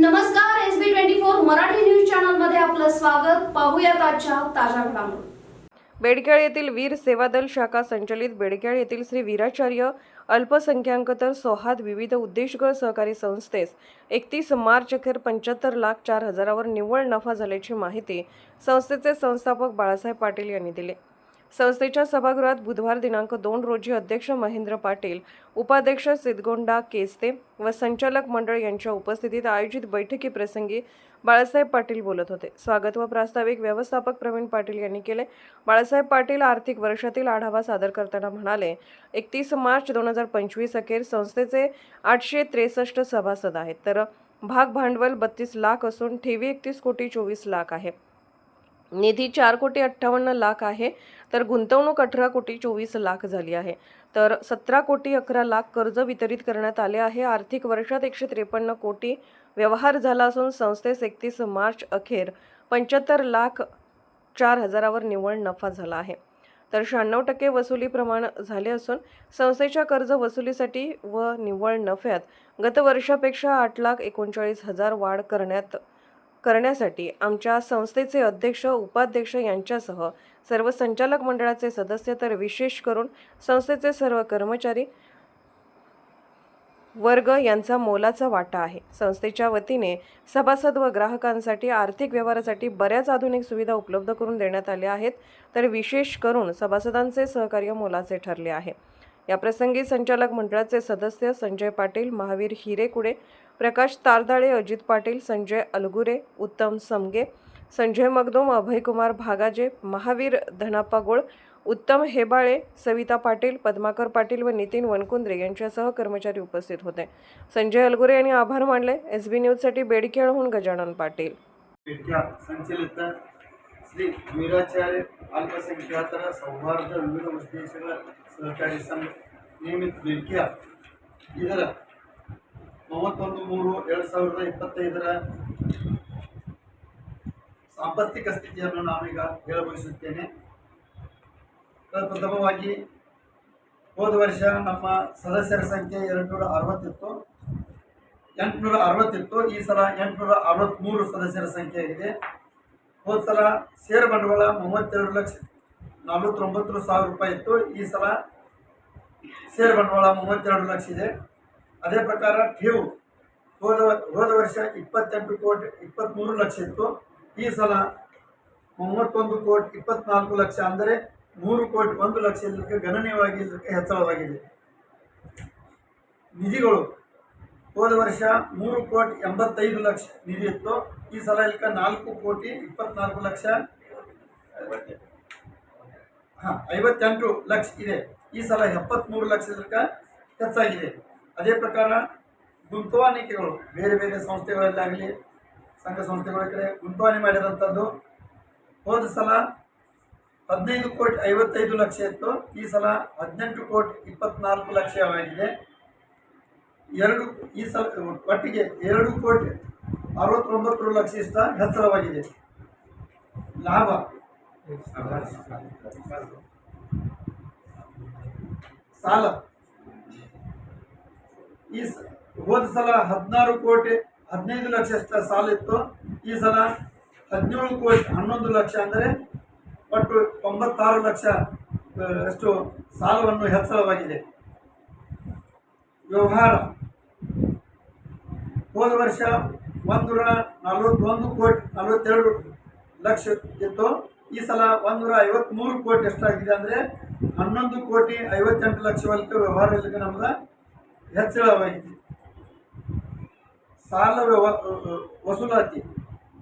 नमस्कार S B twenty four Marathi news चॅनलमध्ये आपलं स्वागत. पाहूयात आजच्या ताज्या घडामोडी. बेडकेळ येथील वीर सेवा दल शाखा संचलित बेडकेळ येथील श्री वीराचार्य अल्पसंख्याक तर सोहाद विविध उद्देशगळ सहकारी संस्थेस एकतीस मार्च अखेर पंच्याहत्तर लाख चार हजारावर निव्वळ नफा झाल्याची माहिती संस्थेचे संस्थापक बाळासाहेब पाटील यांनी दिली. संस्थेच्या सभागृहात बुधवार दिनांक दोन रोजी अध्यक्ष महेंद्र पाटील उपाध्यक्ष सिद्धगोंडा केस्ते व संचालक मंडळ यांच्या उपस्थितीत आयोजित बैठकीप्रसंगी बाळासाहेब पाटील बोलत होते. स्वागत व प्रास्ताविक व्यवस्थापक प्रवीण पाटील यांनी केले. बाळासाहेब पाटील आर्थिक वर्षातील आढावा सादर करताना म्हणाले एकतीस मार्च दोन हजार पंचवीस अखेर संस्थेचे आठशे त्रेसष्ट सभासद आहेत. तर भाग भांडवल बत्तीस लाख असून ठेवी एकतीस कोटी चोवीस लाख आहे. निधी चार कोटी अठ्ठावन्न लाख आहे. तर गुंतवणूक अठरा कोटी चोवीस लाख झाली आहे. तर सतरा कोटी अकरा लाख कर्ज वितरित करण्यात आले आहे. आर्थिक वर्षात एकशे त्रेपन्न कोटी व्यवहार झाला असून संस्थेस एकतीस मार्च अखेर पंच्याहत्तर लाख चार हजारावर निव्वळ नफा झाला आहे. तर शहाण्णव टक्के वसुली प्रमाण झाले असून संस्थेच्या कर्ज वसुलीसाठी व निव्वळ नफ्यात गत वर्षापेक्षा आठ लाख एकोणचाळीस हजार वाढ करण्यात करण्यासाठी आमच्या संस्थेचे अध्यक्ष उपाध्यक्ष यांच्यासह सर्व संचालक मंडळाचे सदस्य तर विशेष करून संस्थेचे सर्व कर्मचारी वर्ग यांचा मोलाचा वाटा आहे. संस्थेच्या वतीने सभासद व ग्राहकांसाठी आर्थिक व्यवहारासाठी बऱ्याच आधुनिक सुविधा उपलब्ध करून देण्यात आल्या आहेत तर विशेष करून सभासदांचे सहकार्य मोलाचे ठरले आहे. याप्रसंगी संचालक मंडळाचे सदस्य संजय पाटील महावीर हिरेकुडे प्रकाश तारदाळे अजित पाटील संजय अलगुरे उत्तम समगे संजय मगदोम अभयकुमार भागाजे महावीर धनाप्पा गोळ उत्तम हेबाळे सविता पाटील पद्माकर पाटील व नितीन वनकुंद्रे यांच्यासह कर्मचारी उपस्थित होते संजय अलगुरे यांनी आभार मानले एस बी न्यूजसाठी बेडकेळहून गजानन पाटील ವಿದ್ಯಾ ಸಂಚಲಿತ ಶ್ರೀ ವೀರಾಚಾರ್ಯ ಅಲ್ಪಸಂಖ್ಯಾತರ ಸೌಹಾರ್ದ ವಿವಿಧ ಉದ್ದೇಶಗಳ ಸಹಕಾರಿ ಸಂಘ ನಿಯಮಿತ ಬಿರ್ಕಿಯಾ ಇದರ ಮೂವತ್ತೊಂದು ಮೂರು ಎರಡು ಸಾವಿರದ ಇಪ್ಪತ್ತೈದರ ಸಾಂಪತ್ತಿಕ ಸ್ಥಿತಿಯನ್ನು ನಾನೀಗ ಹೇಳಬಯಸುತ್ತೇನೆ. ಪ್ರಥಮವಾಗಿ ಹೋದ ವರ್ಷ ನಮ್ಮ ಸದಸ್ಯರ ಸಂಖ್ಯೆ ಎರಡುನೂರ ಅರವತ್ತಿತ್ತು. ಎಂಟುನೂರ ಅರವತ್ತಿತ್ತು. ಈ ಸಲ ಎಂಟುನೂರ ಅರವತ್ತ್ಮೂರು ಸದಸ್ಯರ ಸಂಖ್ಯೆ ಇದೆ. ಹೋದ ಸಲ ಷೇರು ಬಂಡವಾಳ ಮೂವತ್ತೆರಡು ಲಕ್ಷ ನಲವತ್ತೊಂಬತ್ತು ಸಾವಿರ ರೂಪಾಯಿ ಇತ್ತು. ಈ ಸಲ ಷೇರು ಬಂಡವಾಳ ಮೂವತ್ತೆರಡು ಲಕ್ಷ ಇದೆ. ಅದೇ ಪ್ರಕಾರ ಠೇವು. ಹೋದ ಹೋದ ವರ್ಷ ಇಪ್ಪತ್ತೆಂಟು ಕೋಟಿ ಇಪ್ಪತ್ತ್ಮೂರು ಲಕ್ಷ ಇತ್ತು. ಈ ಸಲ ಮೂವತ್ತೊಂದು ಕೋಟಿ, ಇಪ್ಪತ್ನಾಲ್ಕು ಲಕ್ಷ ಅಂದರೆ ಮೂರು ಕೋಟಿ, ಒಂದು ಲಕ್ಷ ಇದಕ್ಕೆ ಗಣನೀಯವಾಗಿ ಇದಕ್ಕೆ ಹೆಚ್ಚಳವಾಗಿದೆ. ನಿಧಿಗಳು. ಹೋದ ವರ್ಷ ಮೂರು ಕೋಟಿ ಎಂಬತ್ತೈದು ಲಕ್ಷ ನಿಧಿ ಇತ್ತು. ಈ ಸಲ ಇಲ್ಕ ನಾಲ್ಕು ಕೋಟಿ, ಇಪ್ಪತ್ನಾಲ್ಕು ಲಕ್ಷ, ಹಾಂ, ಐವತ್ತೆಂಟು ಲಕ್ಷ ಇದೆ. ಈ ಸಲ ಎಪ್ಪತ್ತ್ಮೂರು ಲಕ್ಷದಕ್ಕ ಹೆಚ್ಚಾಗಿದೆ. ಅದೇ ಪ್ರಕಾರ ಗುಂತವಾಣಿಕೆಗಳು ಬೇರೆ ಬೇರೆ ಸಂಸ್ಥೆಗಳಲ್ಲಾಗಲಿ ಸಂಘ ಸಂಸ್ಥೆಗಳ ಕಡೆ ಗುಂತವಾಣಿ ಮಾಡಿದಂಥದ್ದು. ಹೋದ ಸಲ ಹದಿನೈದು ಕೋಟಿ ಐವತ್ತೈದು ಲಕ್ಷ ಇತ್ತು. ಈ ಸಲ ಹದಿನೆಂಟು ಕೋಟಿ ಇಪ್ಪತ್ನಾಲ್ಕು ಲಕ್ಷವಾಗಿದೆ ಎರಡು ಈ ಸಲ ಒಟ್ಟಿಗೆ ಎರಡು ಕೋಟಿ ಅರವತ್ತೊಂಬತ್ತು ಲಕ್ಷ ಇಷ್ಟ ಹೆಚ್ಚಳವಾಗಿದೆ ಲಾಭ. ಸಾಲ. ಈ ಹೋದ ಸಲ ಹದಿನಾರು ಕೋಟಿ, ಹದಿನೈದು ಲಕ್ಷ ಅಷ್ಟ ಸಾಲ ಇತ್ತು. ಈ ಸಲ ಹದಿನೇಳು ಕೋಟಿ, ಹನ್ನೊಂದು ಲಕ್ಷ ಅಂದರೆ ಒಟ್ಟು ಒಂಬತ್ತಾರು ಲಕ್ಷ ಅಷ್ಟು ಸಾಲವನ್ನು ಹೆಚ್ಚಳವಾಗಿದೆ. ವ್ಯವಹಾರ. ಹೋದ ವರ್ಷ ಒಂದೂರ ನಲವತ್ತೊಂದು ಕೋಟಿ, ನಲವತ್ತೆರಡು ಲಕ್ಷ ಇತ್ತು. ಈ ಸಲ ಒಂದೂರ ಐವತ್ತ್ಮೂರು ಕೋಟಿ ಎಷ್ಟಾಗಿದೆ ಅಂದರೆ ಹನ್ನೊಂದು ಕೋಟಿ ಐವತ್ತೆಂಟು ಲಕ್ಷ ವರೆಗೆ ವ್ಯವಹಾರದಲ್ಲಿ ಹೆಚ್ಚಳವಾಗಿದೆ ಸಾಲ ವಸೂಲಾತಿ.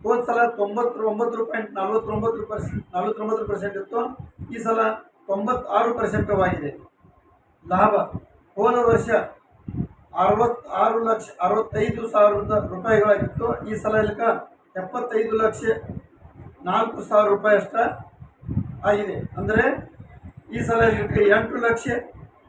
ಹೋದ ಸಲ ತೊಂಬತ್ತು ಒಂಬತ್ತು ಪಾಯಿಂಟ್ ನಲವತ್ತೊಂಬತ್ತು ಪರ್ಸೆಂಟ್ ನಲವತ್ತೊಂಬತ್ತು ಪರ್ಸೆಂಟ್ ಇತ್ತು. ಈ ಸಲ ತೊಂಬತ್ತಾರು ಪರ್ಸೆಂಟವಾಗಿದೆ ಲಾಭ. ಹೋದ ವರ್ಷ ಅರವತ್ತಾರು ಲಕ್ಷ, ಅರವತ್ತೈದು ಸಾವಿರದ ರೂಪಾಯಿಗಳಾಗಿತ್ತು. ಈ ಸಲ ಇಲ್ಕ ಎಪ್ಪತ್ತೈದು ಲಕ್ಷ ನಾಲ್ಕು ಸಾವಿರ ರೂಪಾಯಿ ಅಷ್ಟ ಆಗಿದೆ. ಅಂದರೆ ಈ ಸಲ ಎಂಟು ಲಕ್ಷ